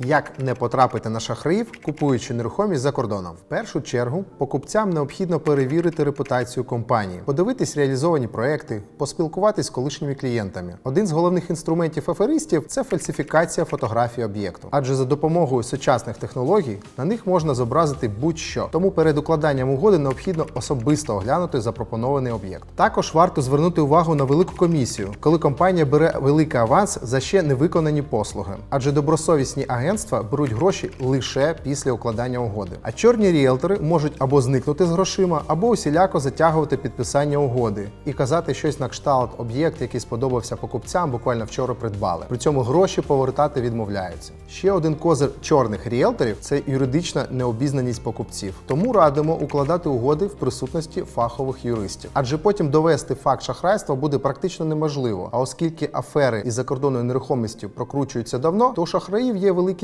Як не потрапити на шахраїв, купуючи нерухомість за кордоном? В першу чергу покупцям необхідно перевірити репутацію компанії, подивитись реалізовані проекти, поспілкуватись з колишніми клієнтами. Один з головних інструментів аферистів це фальсифікація фотографій об'єкту. Адже за допомогою сучасних технологій на них можна зобразити будь-що. Тому перед укладанням угоди необхідно особисто оглянути запропонований об'єкт. Також варто звернути увагу на велику комісію, коли компанія бере великий аванс за ще не виконані послуги, адже добросовісні агентства беруть гроші лише після укладання угоди. А чорні ріелтори можуть або зникнути з грошима, або усіляко затягувати підписання угоди і казати щось на кшталт об'єкт, який сподобався покупцям, буквально вчора придбали. При цьому гроші повертати відмовляються. Ще один козир чорних ріелторів це юридична необізнаність покупців. Тому радимо укладати угоди в присутності фахових юристів, адже потім довести факт шахрайства буде практично неможливо. А оскільки афери із закордонною нерухомістю прокручуються давно, то у шахраїв є великі